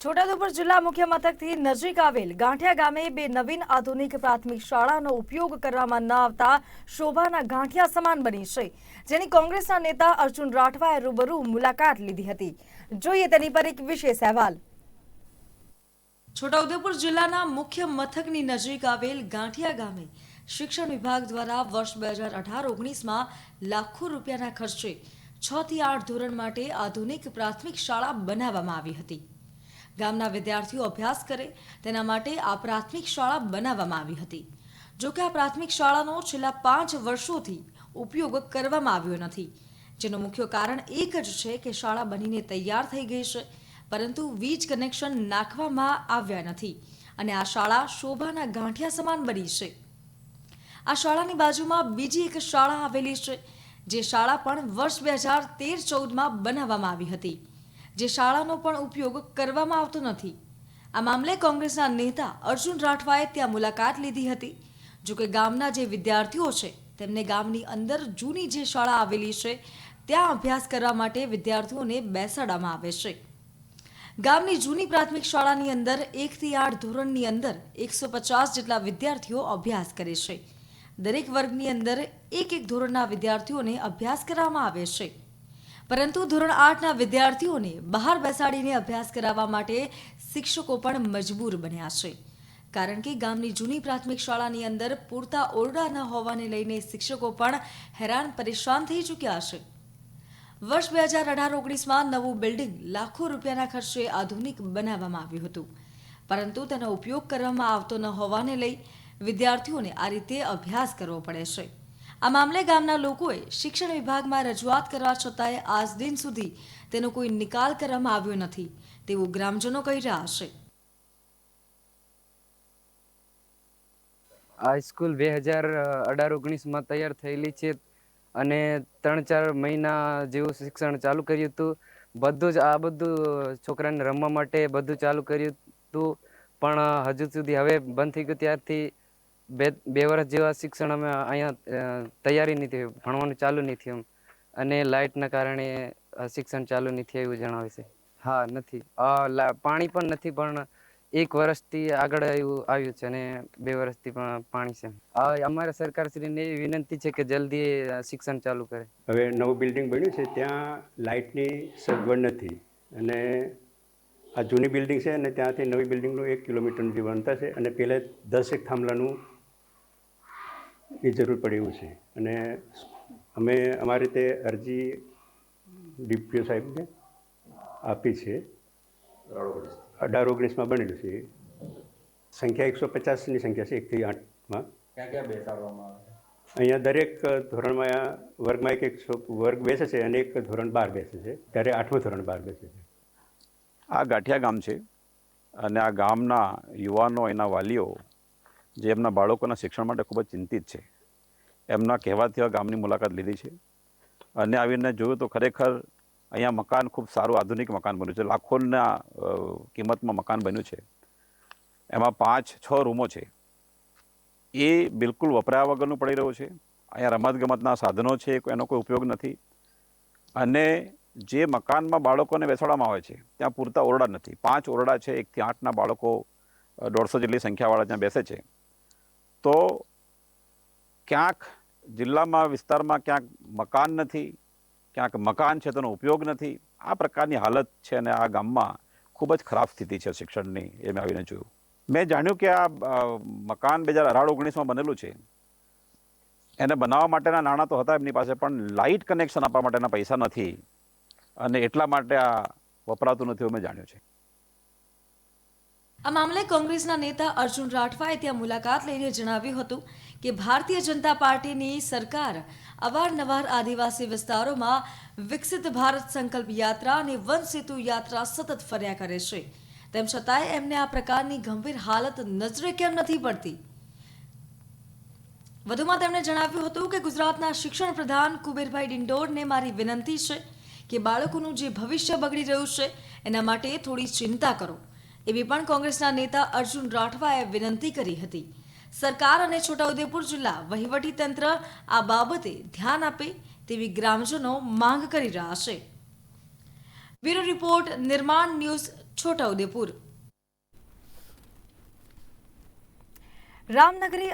છોટાઉદેપુર જિલ્લા મુખ્ય મથકથી નજીક આવેલ ગાંઠિયા ગામે બે નવીન આધુનિક પ્રાથમિક શાળાનો ઉપયોગ કરવામાં ન આવતા શોભાના ગાંઠિયા સમાન બની છે, જેની કોંગ્રેસના નેતા અર્જુન રાઠવાએ રૂબરૂ મુલાકાત લીધી હતી. જોઈએ તેની પર એક વિશેષ અહેવાલ. છોટાઉદેપુર જિલ્લાના મુખ્ય મથકની નજીક આવેલ ગાંઠિયા ગામે શિક્ષણ વિભાગ દ્વારા વર્ષ બે હજાર અઢાર ઓગણીસમાં લાખો રૂપિયાના ખર્ચે છ થી આઠ ધોરણ માટે આધુનિક પ્રાથમિક શાળા બનાવવામાં આવી હતી. ગામના વિદ્યાર્થીઓ અભ્યાસ કરે તેના માટે આ પ્રાથમિક શાળા બનાવવામાં આવી હતી. જો કે આ પ્રાથમિક શાળાનો છેલ્લા પાંચ વર્ષોથી ઉપયોગ કરવામાં આવ્યો નથી. જેનું મુખ્ય કારણ એક જ છે કે શાળા બનીને તૈયાર થઈ ગઈ છે, પરંતુ વીજ કનેક્શન નાખવામાં આવ્યા નથી અને આ શાળા શોભાના ગાંઠિયા સમાન બની છે. આ શાળાની બાજુમાં બીજી એક શાળા આવેલી છે, જે શાળા પણ વર્ષ બે હજાર તેર ચૌદમાં બનાવવામાં આવી હતી. જે શાળાનો પણ ઉપયોગ કરવામાં આવતો નથી. આ મામલે કોંગ્રેસના નેતા અર્જુન રાઠવાએ ત્યાં મુલાકાત લીધી હતી. જોકે ગામના જે વિદ્યાર્થીઓ છે, તેમને ગામની અંદર જૂની જે શાળા આવેલી છે, ત્યાં અભ્યાસ કરવા માટે વિદ્યાર્થીઓને બેસાડવામાં આવે છે. ગામની જૂની પ્રાથમિક શાળાની અંદર એકથી આઠ ધોરણની અંદર એકસો પચાસ જેટલા વિદ્યાર્થીઓ અભ્યાસ કરે છે. દરેક વર્ગની અંદર એક એક ધોરણના વિદ્યાર્થીઓને અભ્યાસ કરવામાં આવે છે. પરંતુ ધોરણ આઠના વિદ્યાર્થીઓને બહાર બેસાડીને અભ્યાસ કરાવવા માટે શિક્ષકો પણ મજબૂર બન્યા છે. કારણ કે ગામની જૂની પ્રાથમિક શાળાની અંદર પૂરતા ઓરડા ન હોવાને લઈને શિક્ષકો પણ હેરાન પરેશાન થઈ ચૂક્યા છે. વર્ષ બે હજાર અઢાર ઓગણીસમાં નવું બિલ્ડિંગ લાખો રૂપિયાના ખર્ચે આધુનિક બનાવવામાં આવ્યું હતું. પરંતુ તેનો ઉપયોગ કરવામાં આવતો ન હોવાને લઈ વિદ્યાર્થીઓને આ રીતે અભ્યાસ કરવો પડે છે. આ મામલે ગામના લોકોએ શિક્ષણ વિભાગમાં રજૂઆત કરવા છતાંય આજ દિન સુધી તેનો કોઈ નિકાલ કરવામાં આવ્યો નથી. તેવું ગ્રામજનો કહી રહ્યા છે. આ સ્કૂલ બે હજાર અઢાર ઓગણીસમાં તૈયાર થયેલી છે અને ત્રણ ચાર મહિના જેવું શિક્ષણ ચાલુ કર્યું હતું. બધું જ આ બધું છોકરાને રમવા માટે બધું ચાલુ કર્યું હતું. પણ હજુ સુધી હવે બંધ થઈ ગયું ત્યારથી બે બે વર્ષ જેવા શિક્ષણ અમે અહીંયા તૈયારી નથી ભણવાનું ચાલુ નથી એમ અને લાઇટના કારણે શિક્ષણ ચાલુ નથી એવું જણાવે છે. હા, નથી. પાણી પણ નથી, પણ એક વર્ષથી આગળ આવ્યું આવ્યું છે અને બે વર્ષથી પણ પાણી છે. અમારા સરકારશ્રીને એવી વિનંતી છે કે જલ્દી શિક્ષણ ચાલુ કરે. હવે નવું બિલ્ડિંગ બન્યું છે, ત્યાં લાઇટની સગવડ નથી. અને આ જૂની બિલ્ડિંગ છે અને ત્યાંથી નવી બિલ્ડિંગનું એક કિલોમીટરનું જે અંતર છે. અને પહેલાં દસેક થાંભલાનું ની જરૂર પડે એવું છે. અને અમે અમારી રીતે અરજી ડીપીઓ સાહેબને આપી છે. અઢાર ઓગણીસમાં બનેલું છે. સંખ્યા એકસો પચાસની સંખ્યા છે એકથી આઠમાં. ક્યાં ક્યાં બેસાડવામાં આવે અહીંયા દરેક ધોરણમાં વર્ગમાં એક એક વર્ગ બેસે છે અને એક ધોરણ બાર બેસે છે. ત્યારે આઠમું ધોરણ બાર બેસે છે. આ ગાંઠિયા ગામ છે. અને આ ગામના યુવાનો એના વાલીઓ જે એમના બાળકોના શિક્ષણ માટે ખૂબ જ ચિંતિત છે. એમના કહેવાથી ગામની મુલાકાત લીધી છે. અને આવીને જોયું તો ખરેખર અહીંયા મકાન ખૂબ સારું આધુનિક મકાન બન્યું છે. લાખોના કિંમતમાં મકાન બન્યું છે. એમાં પાંચ, છ રૂમો છે. એ બિલકુલ વપરાયા વગરનું પડી રહ્યું છે. અહીંયા રમતગમતના સાધનો છે એનો કોઈ ઉપયોગ નથી. અને જે મકાનમાં બાળકોને બેસાડવામાં આવે છે, ત્યાં પૂરતા ઓરડા નથી. પાંચ ઓરડા છે, એકથી આઠના બાળકો દોઢસો જેટલી સંખ્યાવાળા ત્યાં બેસે છે. તો ક્યાંક જિલ્લામાં, વિસ્તારમાં ક્યાંક મકાન નથી, ક્યાંક મકાન છે તેનો ઉપયોગ નથી. આ પ્રકારની હાલત છે અને આ ગામમાં ખૂબ જ ખરાબ સ્થિતિ છે શિક્ષણની એ મેં આવીને જોયું. મેં જાણ્યું કે આ મકાન બે હજાર અઢાર, ઓગણીસમાં બનેલું છે. એને બનાવવા માટેના નાણાં તો હતા એમની પાસે, પણ લાઇટ કનેક્શન આપવા માટેના પૈસા નથી. અને એટલા માટે આ વપરાતું નથી એવું મેં જાણ્યું છે. આ મામલે કોંગ્રેસના નેતા અર્જુન રાઠવાએ ત્યાં મુલાકાત લઈને જણાવ્યું હતું કે ભારતીય જનતા પાર્ટીની સરકાર અવારનવાર આદિવાસી વિસ્તારોમાં વિકસિત ભારત સંકલ્પ યાત્રા અને વન સેતુ યાત્રા સતત ફર્યા કરે છે. તેમ છતાંય એમને આ પ્રકારની ગંભીર હાલત નજરે કેમ નથી પડતી? વધુમાં તેમણે જણાવ્યું હતું કે ગુજરાતના શિક્ષણ પ્રધાન કુબેરભાઈ ડિંડોરને મારી વિનંતી છે કે બાળકોનું જે ભવિષ્ય બગડી રહ્યું છે, એના માટે થોડી ચિંતા કરો. એવી પણ કોંગ્રેસના નેતા અર્જુન રાઠવાએ વિનંતી કરી હતી. સરકાર અને છોટાઉદેપુર જિલ્લા વહીવટી તંત્ર આ બાબતે ધ્યાન આપે તેવી ગ્રામજનો માંગ કરી રહ્યા છે. Bureau report, Nirman news, Chhotaudepur. રામનગરી